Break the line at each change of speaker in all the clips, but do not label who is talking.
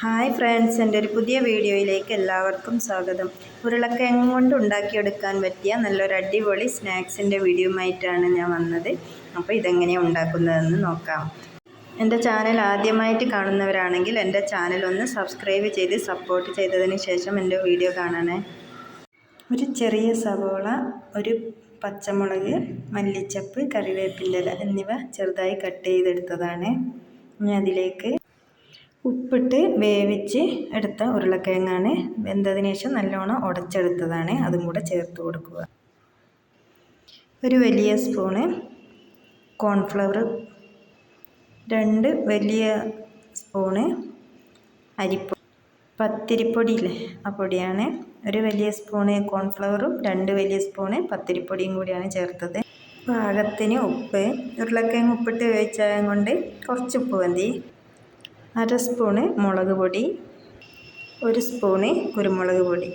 Hi friends എന്റെ ഒരു പുതിയ വീഡിയോയിലേക്ക് എല്ലാവർക്കും സ്വാഗതം. ഉരുളക്കിഴങ്ങ് കൊണ്ട് ഉണ്ടാക്കിയെടുക്കാൻ പറ്റിയ നല്ലൊരു അടിപൊളി സ്നാക്സിന്റെ വീഡിയോയുമായിട്ടാണ് ഞാൻ വന്നത്. അപ്പോൾ ഇതെങ്ങനെയാണ് ഉണ്ടാക്കുന്നതെന്ന് നോക്കാം. എന്റെ ചാനൽ ആദ്യമായിട്ട് കാണുന്നവരാണെങ്കിൽ എന്റെ ചാനൽ ഒന്ന് സബ്സ്ക്രൈബ് ചെയ്ത് സപ്പോർട്ട് ചെയ്തതിന് ശേഷം എന്റെ വീഡിയോ കാണണേ. ഒരു ചെറിയ സവോള ഒരു പച്ചമുളക് മല്ലിച്ചപ്പ് കറിവേപ്പിന്റെ എന്നിവ ചെറുതായി കട്ട് ചെയ്തെടുത്തതാണ്. ഇനി അതിലേക്ക് ഉപ്പിട്ട് വേവിച്ച് എടുത്ത ഉരുളക്കിഴങ്ങാണ്. വെന്തതിന് ശേഷം നല്ലോണം ഉടച്ചെടുത്തതാണ്. അതും കൂടെ ചേർത്ത് കൊടുക്കുക. ഒരു വലിയ സ്പൂണ് കോൺഫ്ലവർ രണ്ട് വലിയ സ്പൂണ് അരിപ്പൊടി. പത്തിരിപ്പൊടിയില്ലേ? ആ പൊടിയാണ്. ഒരു വലിയ സ്പൂണ് കോൺഫ്ലവറും രണ്ട് വലിയ സ്പൂണ് പത്തിരിപ്പൊടിയും കൂടിയാണ് ചേർത്തത്. പാകത്തിന് ഉപ്പ്. ഉരുളക്കിഴങ്ങ് ഉപ്പിട്ട് വേവിച്ചത് കൊണ്ട് കുറച്ച് ഉപ്പ് മതി. അര സ്പൂണ് മുളക് പൊടി ഒരു സ്പൂണ് കുരുമുളക് പൊടി.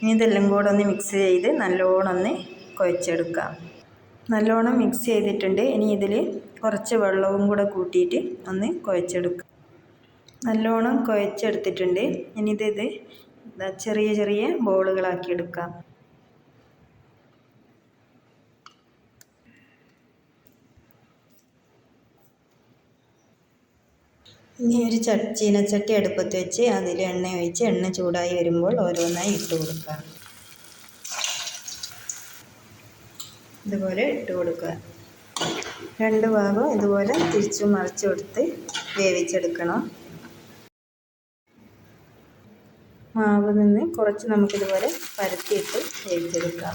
ഇനി ഇതെല്ലാം കൂടെ ഒന്ന് മിക്സ് ചെയ്ത് നല്ലോണം ഒന്ന് കുഴച്ചെടുക്കാം. നല്ലോണം മിക്സ് ചെയ്തിട്ടുണ്ട്. ഇനി ഇതിൽ കുറച്ച് വെള്ളവും കൂടെ കൂട്ടിയിട്ട് ഒന്ന് കുഴച്ചെടുക്കാം. നല്ലോണം കുഴച്ചെടുത്തിട്ടുണ്ട്. ഇനി ഇത് ചെറിയ ചെറിയ ബോളുകളാക്കി എടുക്കാം. ഇനി ഒരു ച ചീനച്ചട്ടി അടുപ്പത്ത് വെച്ച് അതിൽ എണ്ണ ഒഴിച്ച് എണ്ണ ചൂടായി വരുമ്പോൾ ഓരോന്നായി ഇട്ട് കൊടുക്കുക. ഇതുപോലെ ഇട്ട് കൊടുക്കുക. രണ്ട് ഭാഗവും ഇതുപോലെ തിരിച്ചു മറിച്ച് കൊടുത്ത് വേവിച്ചെടുക്കണം. മാവ് നിന്ന് കുറച്ച് നമുക്കിതുപോലെ പരത്തിയിട്ട് വേവിച്ചെടുക്കാം.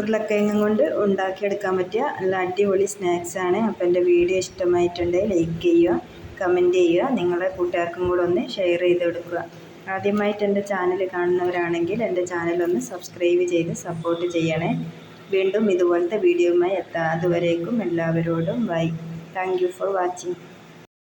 ഉരുളക്കിഴങ്ങും കൊണ്ട് ഉണ്ടാക്കിയെടുക്കാൻ പറ്റിയ നല്ല അടിപൊളി സ്നാക്സാണ് അപ്പോൾ എന്റെ വീഡിയോ ഇഷ്ടമായിട്ടുണ്ടെങ്കിൽ ലൈക്ക് ചെയ്യുക കമന്റ് ചെയ്യുക നിങ്ങളുടെ കൂട്ടുകാർക്കും കൂടെ ഒന്ന് ഷെയർ ചെയ്ത് കൊടുക്കുക. ആദ്യമായിട്ട് എന്റെ ചാനൽ കാണുന്നവരാണെങ്കിൽ എന്റെ ചാനൽ ഒന്ന് സബ്സ്ക്രൈബ് ചെയ്ത് സപ്പോർട്ട് ചെയ്യണേ. വീണ്ടും ഇതുപോലത്തെ വീഡിയോയുമായി എത്താം. അതുവരേക്കും എല്ലാവരോടും ബൈ താങ്ക് ഫോർ വാച്ചിങ്